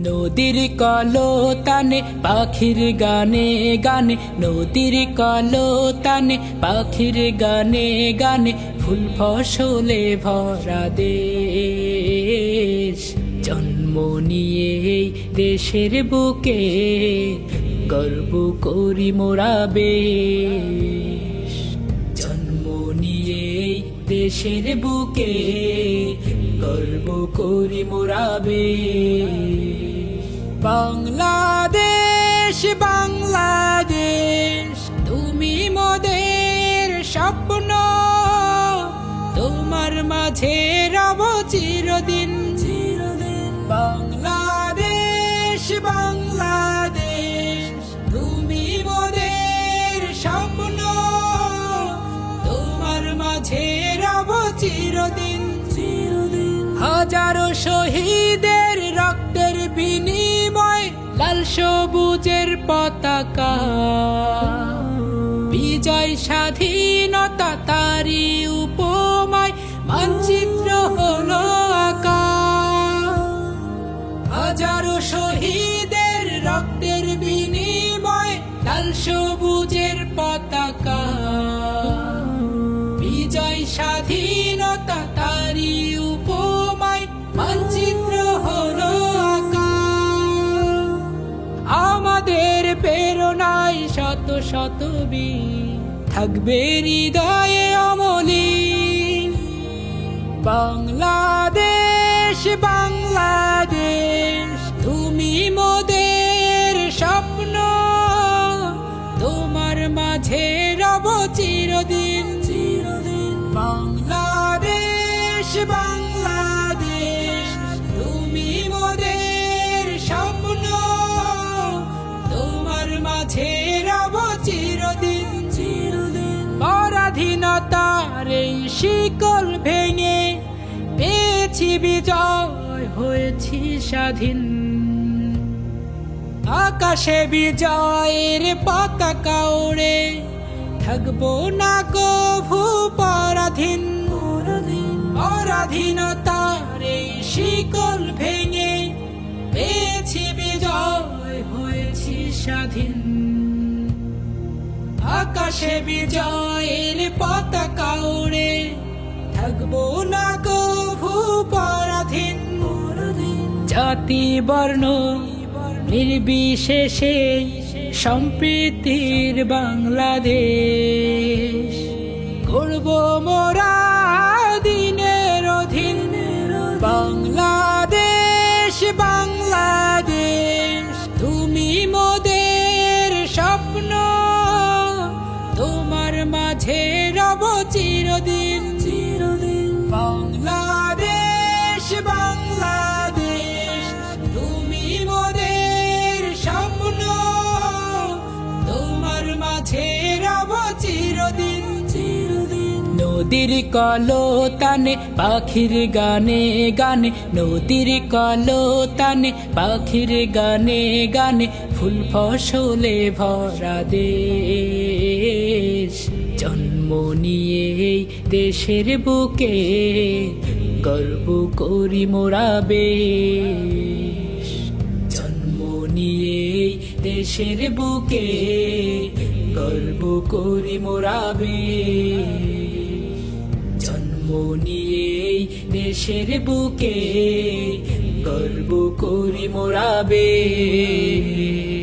নদীর কলো তানে পাখির গানে গানে, নদীর কলো তানে পাখির গানে গানে, ফুল ফসলে ভরা দেশ। জন্ম নিয়ে দেশের বুকে গর্ব করি মোরা বেশ। জন্ম নিয়ে দেশের বুকে গর্ব করি মোরাবে বাংলাদেশ বাংলাদেশ তুমি মোদের স্বপ্ন। তোমার মাঝে রব চিরদিন। চিরদিন। বাংলাদেশ বাংলাদেশ তুমি মোদের স্বপ্ন। তোমার মাঝে রব চিরদিন। হাজারো শহীদের রক্তের বিনিময় লাল সবুজের পতাকা। বিজয় স্বাধীনতা তারি উপমায় আমাদের প্রেরণায় শত শত থাকবে হৃদয়ে অমলি। বাংলাদেশ বাংলাদেশ, তুমি মোদের স্বপ্ন। তোমার মাঝে রব চিরদিন চিরদিন। বাংলাদেশ বাংলাদেশ। শিকল ভেঙে পেয়েছি বিজয়, হয়েছি স্বাধীন। আকাশে বিজয়ের পতাকা ওড়ে থাকব না কভু পরাধীন। পরাধীনতার এই শিকল ভেঙে পেয়েছি বিজয়, হয়েছি স্বাধীন। আকাশে বিজয়ের পতাকা উড়ে থাকব না কভু পরাধীন জাতি বর্ণ নির্বিশেষে সম্প্রীতির বাংলাদেশ। গড়ব মোরা মাঝে রব চিরদিন। চিরদিন। বাংলাদেশ বাংলাদেশ তুমি মোদের স্বপ্ন। তোমার মাঝে রব চিরদিন। নদীর কলো তানে পাখির গানে গানে। নদীর কলো তানে পাখির গানে গানে। ফুল ফসলে ভরা জন্ম নিয়ে এই দেশের বুকে গর্ব করি মোরা জন্ম নিয়ে এই দেশের বুকে গর্ব করি মোরা বেশ। জন্ম নিয়ে এই দেশের বুকে গর্ব করি মোরা বেশ।